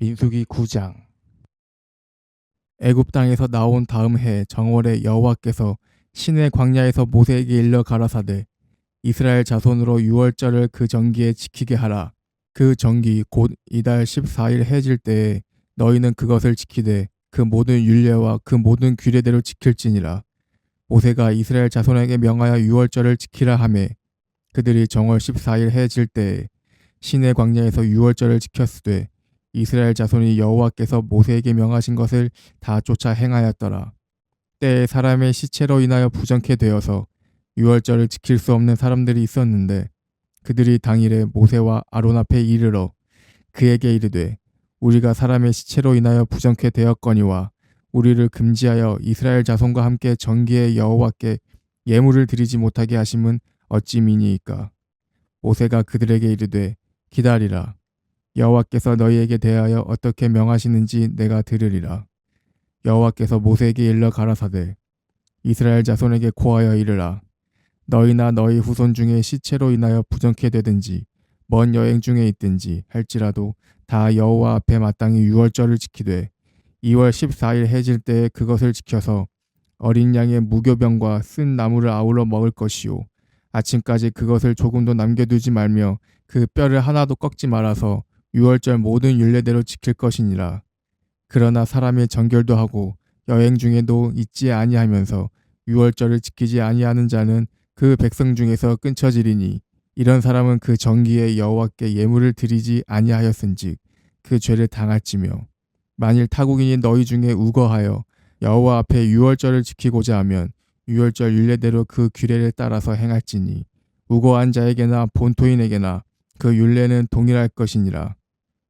민수기 9장. 애굽 땅에서 나온 다음 해 정월에 여호와께서 신의 광야에서 모세에게 일러 가라사대 이스라엘 자손으로 유월절을 그 정기에 지키게 하라. 그 정기 곧 이달 14일 해질 때에 너희는 그것을 지키되 그 모든 율례와 그 모든 규례대로 지킬지니라. 모세가 이스라엘 자손에게 명하여 유월절을 지키라 하매 그들이 정월 14일 해질 때에 신의 광야에서 유월절을 지켰으되 이스라엘 자손이 여호와께서 모세에게 명하신 것을 다 쫓아 행하였더라. 때에 사람의 시체로 인하여 부정케 되어서 유월절을 지킬 수 없는 사람들이 있었는데 그들이 당일에 모세와 아론 앞에 이르러 그에게 이르되 우리가 사람의 시체로 인하여 부정케 되었거니와 우리를 금지하여 이스라엘 자손과 함께 정기에 여호와께 예물을 드리지 못하게 하심은 어찌 미니이까 모세가 그들에게 이르되 기다리라 여호와께서 너희에게 대하여 어떻게 명하시는지 내가 들으리라. 여호와께서 모세에게 일러 가라사대 이스라엘 자손에게 고하여 이르라. 너희나 너희 후손 중에 시체로 인하여 부정케 되든지 먼 여행 중에 있든지 할지라도 다 여호와 앞에 마땅히 유월절을 지키되 2월 14일 해질 때에 그것을 지켜서 어린 양의 무교병과 쓴 나무를 아울러 먹을 것이요 아침까지 그것을 조금도 남겨두지 말며 그 뼈를 하나도 꺾지 말아서 유월절 모든 율례대로 지킬 것이니라. 그러나 사람의 정결도 하고 여행 중에도 잊지 아니하면서 유월절을 지키지 아니하는 자는 그 백성 중에서 끊쳐지리니 이런 사람은 그 정기에 여호와께 예물을 드리지 아니하였은즉 그 죄를 당할지며 만일 타국인이 너희 중에 우거하여 여호와 앞에 유월절을 지키고자 하면 유월절 율례대로 그 규례를 따라서 행할지니 우거한 자에게나 본토인에게나 그 율례는 동일할 것이니라.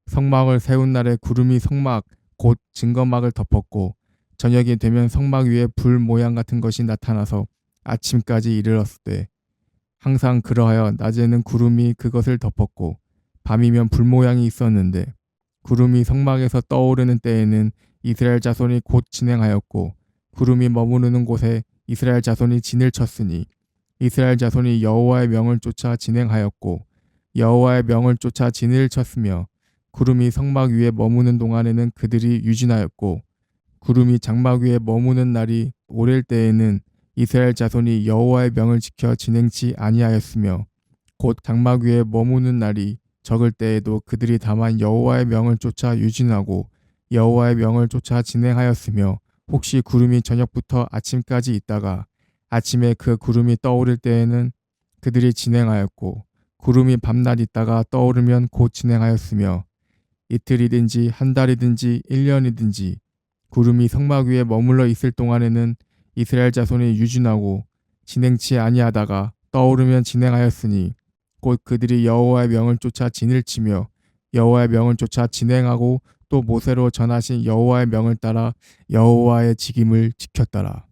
성막을 세운 날에 구름이 성막 곧 증거막을 덮었고 저녁이 되면 성막 위에 불 모양 같은 것이 나타나서 아침까지 이르렀을 때 항상 그러하여 낮에는 구름이 그것을 덮었고 밤이면 불 모양이 있었는데 구름이 성막에서 떠오르는 때에는 이스라엘 자손이 곧 진행하였고 구름이 머무르는 곳에 이스라엘 자손이 진을 쳤으니 이스라엘 자손이 여호와의 명을 쫓아 진행하였고 여호와의 명을 쫓아 진을 쳤으며 구름이 성막 위에 머무는 동안에는 그들이 유진하였고 구름이 장막 위에 머무는 날이 오랠 때에는 이스라엘 자손이 여호와의 명을 지켜 진행치 아니하였으며 곧 장막 위에 머무는 날이 적을 때에도 그들이 다만 여호와의 명을 쫓아 유진하고 여호와의 명을 쫓아 진행하였으며 혹시 구름이 저녁부터 아침까지 있다가 아침에 그 구름이 떠오를 때에는 그들이 진행하였고 구름이 밤낮 있다가 떠오르면 곧 진행하였으며 이틀이든지 한 달이든지 일 년이든지 구름이 성막 위에 머물러 있을 동안에는 이스라엘 자손이 유진하고 진행치 아니하다가 떠오르면 진행하였으니 곧 그들이 여호와의 명을 쫓아 진을 치며 여호와의 명을 쫓아 진행하고 또 모세로 전하신 여호와의 명을 따라 여호와의 직임을 지켰더라.